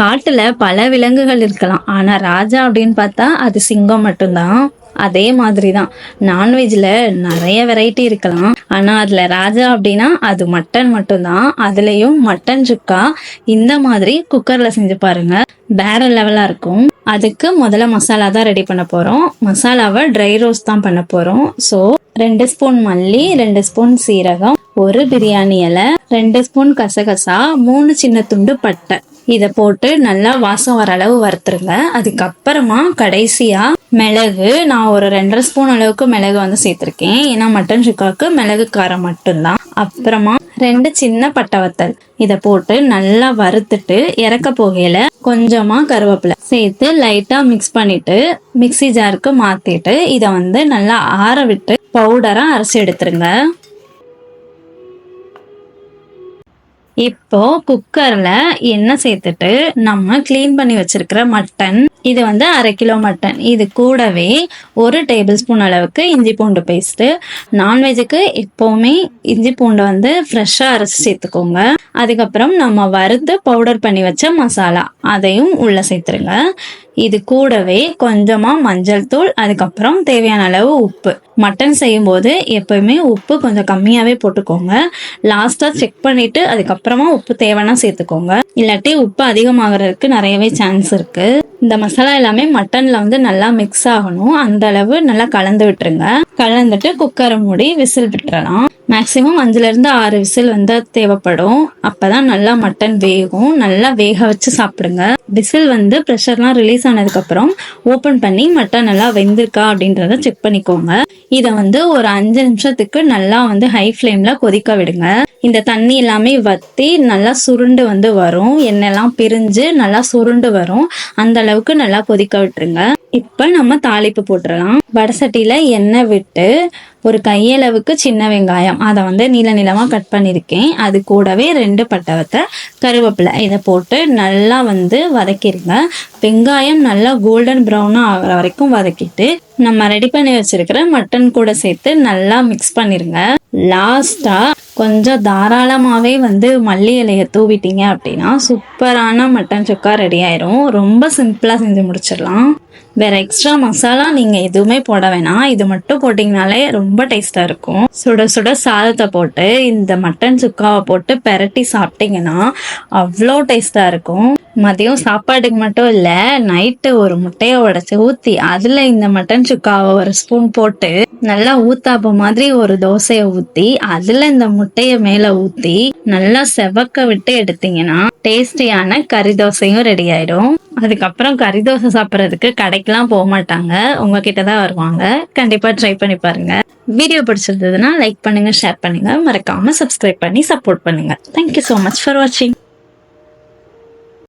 காட்டுல பல விலங்குகள் இருக்கலாம். ஆனா ராஜா அப்படின்னு பார்த்தா அது சிங்கம் மட்டும்தான். அதே மாதிரி தான் நான்வெஜ்ல நிறைய வெரைட்டி இருக்கலாம். ஆனா அதுல ராஜா அப்படின்னா அது மட்டன் மட்டும்தான். அதுலயும் மட்டன் சுக்கா இந்த மாதிரி குக்கர்ல செஞ்சு பாருங்க. வேற லெவலா இருக்கும். அதுக்கு முதல்ல மசாலா தான் ரெடி பண்ண போறோம். மசாலாவை ட்ரை ரோஸ்ட் தான் பண்ண போறோம். ஸோ ரெண்டு ஸ்பூன் மல்லி ரெண்டு ஸ்பூன் சீரகம் ஒரு பிரியாணி இலை ரெண்டு ஸ்பூன் கசகசா மூணு சின்ன துண்டு பட்டை. இதை போட்டு நல்லா வாசம் வர அளவு வறுத்துருங்க. அதுக்கப்புறமா கடைசியா மிளகு நான் ஒரு ரெண்டரை ஸ்பூன் அளவுக்கு மிளகு வந்து சேர்த்துருக்கேன். ஏன்னா மட்டன் சுக்காவுக்கு மிளகு காரம் மட்டும்தான். அப்புறமா ரெண்டு சின்ன பட்டை வத்தல். இதை போட்டு நல்லா வறுத்துட்டு இறக்க போகையில கொஞ்சமா கருவேப்பிலை சேர்த்து லைட்டா மிக்ஸ் பண்ணிட்டு மிக்ஸி ஜாருக்கு மாத்திட்டு இதை வந்து நல்லா ஆற விட்டு பவுடரா அரைச்சி எடுத்துருங்க. இப்போ குக்கர்ல எண்ணெய் சேர்த்துட்டு நம்ம க்ளீன் பண்ணி வச்சிருக்கிற மட்டன் இது வந்து அரை கிலோ மட்டன். இது கூடவே ஒரு டேபிள் ஸ்பூன் அளவுக்கு இஞ்சி பூண்டு பேஸ்ட்டு நான்வெஜ்ஜுக்கு எப்போவுமே இஞ்சி பூண்டை வந்து ஃப்ரெஷ்ஷாக அரைச்சி சேர்த்துக்கோங்க. அதுக்கப்புறம் நம்ம வறுத்து பவுடர் பண்ணி வச்ச மசாலா அதையும் உள்ளே சேர்த்துருங்க. இது கூடவே கொஞ்சமா மஞ்சள் தூள் அதுக்கப்புறம் தேவையான அளவு உப்பு. மட்டன் செய்யும்போது எப்போயுமே உப்பு கொஞ்சம் கம்மியாவே போட்டுக்கோங்க. லாஸ்டா செக் பண்ணிட்டு அதுக்கப்புறமா உப்பு தேவைன்னா சேர்த்துக்கோங்க. இல்லாட்டி உப்பு அதிகமாகறதுக்கு நிறையவே சான்ஸ் இருக்கு. இந்த மசாலா எல்லாமே மட்டன்ல வந்து நல்லா மிக்ஸ் ஆகணும். அந்த அளவு நல்லா கலந்து விட்டுருங்க. கலந்துட்டு குக்கரை மூடி விசில் விட்டுறலாம். மேக்ஸிமம் அஞ்சுல இருந்து ஆறு விசில் வந்து தேவைப்படும். அப்பதான் நல்லா மட்டன் வேகும். நல்லா வேக வச்சு சாப்பிடுங்க. விசில் வந்து ப்ரெஷர்லாம் ரிலீஸ் ஆனதுக்கு அப்புறம் ஓபன் பண்ணி மட்டன் நல்லா வெந்திருக்கா அப்படின்றத செக் பண்ணிக்கோங்க. இதை வந்து ஒரு அஞ்சு நிமிஷத்துக்கு நல்லா வந்து ஹை ஃப்ளேம்ல கொதிக்க விடுங்க. இந்த தண்ணி எல்லாமே வத்தி நல்லா சுருண்டு வந்து வரும். எண்ணெய்லாம் பிரிஞ்சு நல்லா சுருண்டு வரும். அந்த அளவுக்கு நல்லா கொதிக்க விட்டுருங்க. இப்போ நம்ம தாளிப்பு போட்டுடலாம் வடசட்டியில எண்ணெய் விட்டு ஒரு கையளவுக்கு சின்ன வெங்காயம். அதை வந்து நீள நீளமாக கட் பண்ணியிருக்கேன் அது கூடவே ரெண்டு பட்டவத்தை கருவேப்பிலை. இதை போட்டு நல்லா வந்து வதக்கிடுங்க வெங்காயம் நல்லா கோல்டன் ப்ரௌனாக ஆகிற வரைக்கும் வதக்கிட்டு நம்ம ரெடி பண்ணி வச்சிருக்கிற மட்டன் கூட சேர்த்து நல்லா மிக்ஸ் பண்ணிருங்க. லாஸ்டா கொஞ்சம் தாராளமாகவே வந்து மல்லி இலையை தூவிட்டீங்க அப்படின்னா சூப்பரான மட்டன் சுக்கா ரெடி ஆயிரும். ரொம்ப சிம்பிளாக செஞ்சு முடிச்சிடலாம். வேற எக்ஸ்ட்ரா மசாலா நீங்க எதுவுமே போட வேணாம். இது மட்டும் போட்டிங்கனாலே ரொம்ப டேஸ்டா இருக்கும். சுட சுட சாதத்தை போட்டு இந்த மட்டன் சுக்காவை போட்டு பெரட்டி சாப்பிட்டீங்கன்னா அவ்வளோ டேஸ்டா இருக்கும். மதியம் சாப்பாட்டுக்கு மட்டும் இல்ல நைட்டு ஒரு முட்டையை உடச்சி ஊத்தி அதுல இந்த மட்டன் சுக்காவை ஒரு ஸ்பூன் போட்டு நல்லா ஊத்தாப்ப மாதிரி ஒரு தோசையை ஊத்தி அதுல இந்த முட்டைய மேல ஊத்தி நல்லா செவக்க விட்டு எடுத்தீங்கன்னா டேஸ்டியான கறி தோசையும் ரெடி ஆயிடும். அதுக்கப்புறம் கறி தோசை சாப்பிட்றதுக்கு கடைக்கெல்லாம் போக மாட்டாங்க. உங்ககிட்ட தான் வருவாங்க. கண்டிப்பா ட்ரை பண்ணி பாருங்க. வீடியோ பிடிச்சிருந்ததுன்னா லைக் பண்ணுங்க ஷேர் பண்ணுங்க. மறக்காம சப்ஸ்கிரைப் பண்ணி சப்போர்ட் பண்ணுங்க. தேங்க்யூ ஸோ மச் ஃபார் வாட்சிங்